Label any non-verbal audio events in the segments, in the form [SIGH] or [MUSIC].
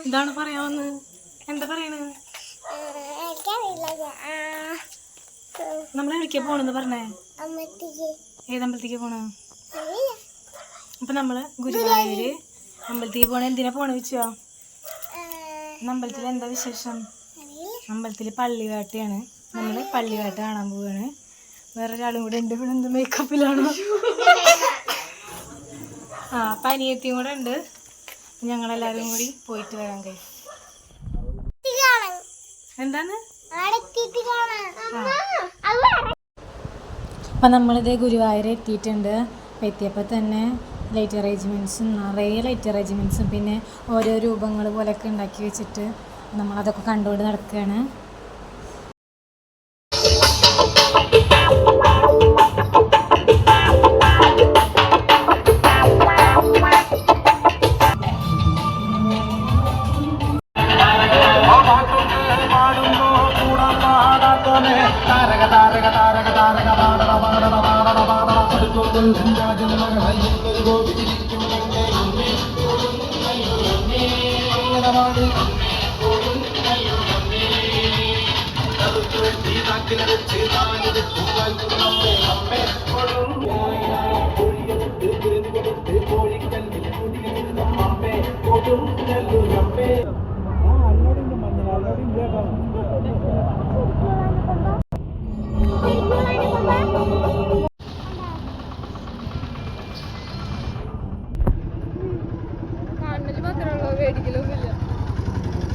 എന്താണ് പറയാവുന്നത്? എന്താ പറയണത് നമ്മളെ എവിടേക്കാ പോണെന്ന് പറഞ്ഞേ? ഏതമ്പലത്തേക്ക് പോണ? അപ്പൊ നമ്മൾ ഗുരുവായൂര് അമ്പലത്തേക്ക് പോണ. എന്തിനാ പോണ വെച്ചോ അമ്പലത്തിൽ എന്താ വിശേഷം? അമ്പലത്തിൽ പള്ളിവേട്ടയാണ്. നമ്മൾ പള്ളിവേട്ട കാണാൻ പോവാണ്. വേറൊരാളും കൂടെ ഉണ്ട്. ഇവിടെ എന്ത് മേക്കപ്പിലാണോ [LAUGHS] ആ പനിയത്തിയും കൂടെ ഉണ്ട്. ഞങ്ങളെല്ലാരും കൂടി പോയിട്ട് വരാൻ കഴിയും എന്താണ് അപ്പം നമ്മളിത് ഗുരുവായൂർ എത്തിയിട്ടുണ്ട്. അപ്പം തന്നെ ലൈറ്റ് അറേഞ്ച്മെന്റ്സും നിറയെ ലൈറ്റ് അറേഞ്ച്മെന്റ്സും പിന്നെ ഓരോ രൂപങ്ങൾ പോലെയൊക്കെ ഉണ്ടാക്കി വെച്ചിട്ട് നമ്മളതൊക്കെ കണ്ടുകൊണ്ട് നടക്കുകയാണ്. I'm gonna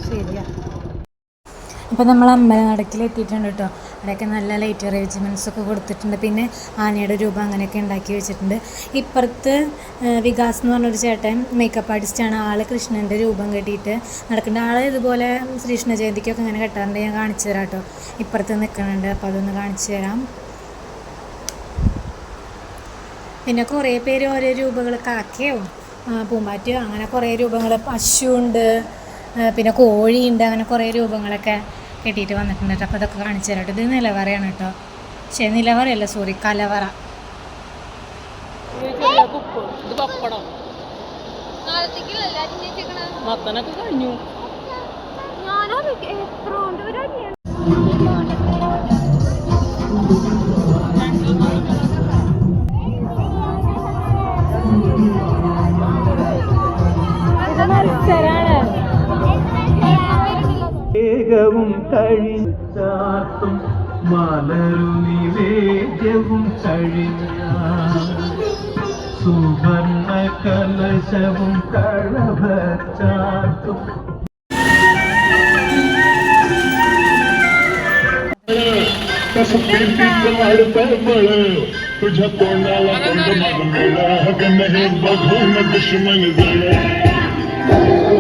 ശരിയാ. ഇപ്പം നമ്മൾ അമ്പലനടക്കിൽ എത്തിയിട്ടുണ്ട് കേട്ടോ. അവിടെയൊക്കെ നല്ല ലൈറ്റ് അറേഞ്ച്മെന്റ്സ് ഒക്കെ കൊടുത്തിട്ടുണ്ട്. പിന്നെ ആനയുടെ രൂപം അങ്ങനെയൊക്കെ ഉണ്ടാക്കി വെച്ചിട്ടുണ്ട്. ഇപ്പുറത്ത് വികാസ് എന്ന് പറഞ്ഞൊരു ചേട്ടൻ മേക്കപ്പ് ആർട്ടിസ്റ്റാണ് ആൾ കൃഷ്ണന്റെ രൂപം കെട്ടിയിട്ട് നടക്കുന്നുണ്ട്. ആളെ ഇതുപോലെ ശ്രീകൃഷ്ണ ജയന്തിക്കൊക്കെ ഇങ്ങനെ കെട്ടാറുണ്ട്. ഞാൻ കാണിച്ചു തരാം കേട്ടോ. ഇപ്പുറത്ത് നിൽക്കുന്നുണ്ട്. അപ്പോൾ അതൊന്ന് കാണിച്ചു തരാം. പിന്നെ കുറേ പേര് ഓരോ രൂപങ്ങൾ കാക്കയോ ആ, പൂമ്പാറ്റയോ അങ്ങനെ കുറേ രൂപങ്ങൾ പശുവുണ്ട് പിന്നെ കോഴിയുണ്ട് അങ്ങനെ കുറേ രൂപങ്ങളൊക്കെ കെട്ടിയിട്ട് വന്നിട്ടുണ്ട് കേട്ടോ. അപ്പോൾ അതൊക്കെ കാണിച്ചു തരാം കേട്ടോ. ഇത് നിലവറയാണ് കേട്ടോ. പക്ഷേ നിലവറയല്ല സോറി കലവറ. ഇത് എത്ര മത്തനൊക്കെ കഴിഞ്ഞു. വേഗവും കഴിച്ചാത്തും മലരു നിവേദ്യവും കഴിഞ്ഞ സുവർണ കലശവും കളഭച്ചാത്തും कसं पिंपीचं वाढतंय बळ तुझ्या तोंडाला तोंड मागलेलं हगन हे बघून दुश्मन झालं Thank you.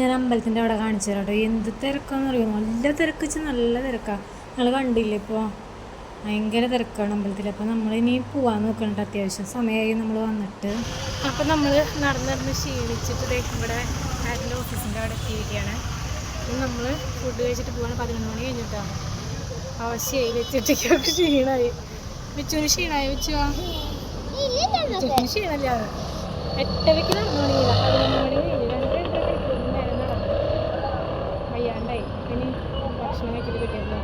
ഞാൻ അമ്പലത്തിന്റെ അവിടെ കാണിച്ചു തരാം കേട്ടോ. എന്ത് തിരക്കാന്ന് അറിയുമോ നല്ല തിരക്ക് വെച്ചാൽ നല്ല തിരക്കാണ് നിങ്ങൾ കണ്ടില്ലേ ഇപ്പോൾ ഭയങ്കര തിരക്കാണ് അമ്പലത്തിൽ അപ്പോൾ ഇനി പോവാൻ നോക്കണ്ട അത്യാവശ്യം സമയമായി നമ്മൾ വന്നിട്ട്. അപ്പോൾ നമ്മൾ നടന്ന് നടന്ന് ക്ഷീണിച്ചിട്ട് ഇവിടെ ആരുടെ ഓഫീസിന്റെ അവിടെ എത്തിയിരിക്കുകയാണ്. നമ്മൾ ഫുഡ് കഴിച്ചിട്ട് പോവാണ്. പതിനൊന്ന് മണി കഴിഞ്ഞിട്ടാണ് അവശയായി വെച്ചിട്ടൊക്കെ ക്ഷീണമായി വെച്ചുവിന് ക്ഷീണമായി വെച്ചോ വെച്ചുവിന് ക്ഷീണമില്ല. എട്ടരയ്ക്ക് നടന്നു മണി പതിനൊന്ന് മണി വയ്യാണ്ടായി ഇനി ഭക്ഷണം കഴിച്ചിട്ട് കിട്ടിയല്ലോ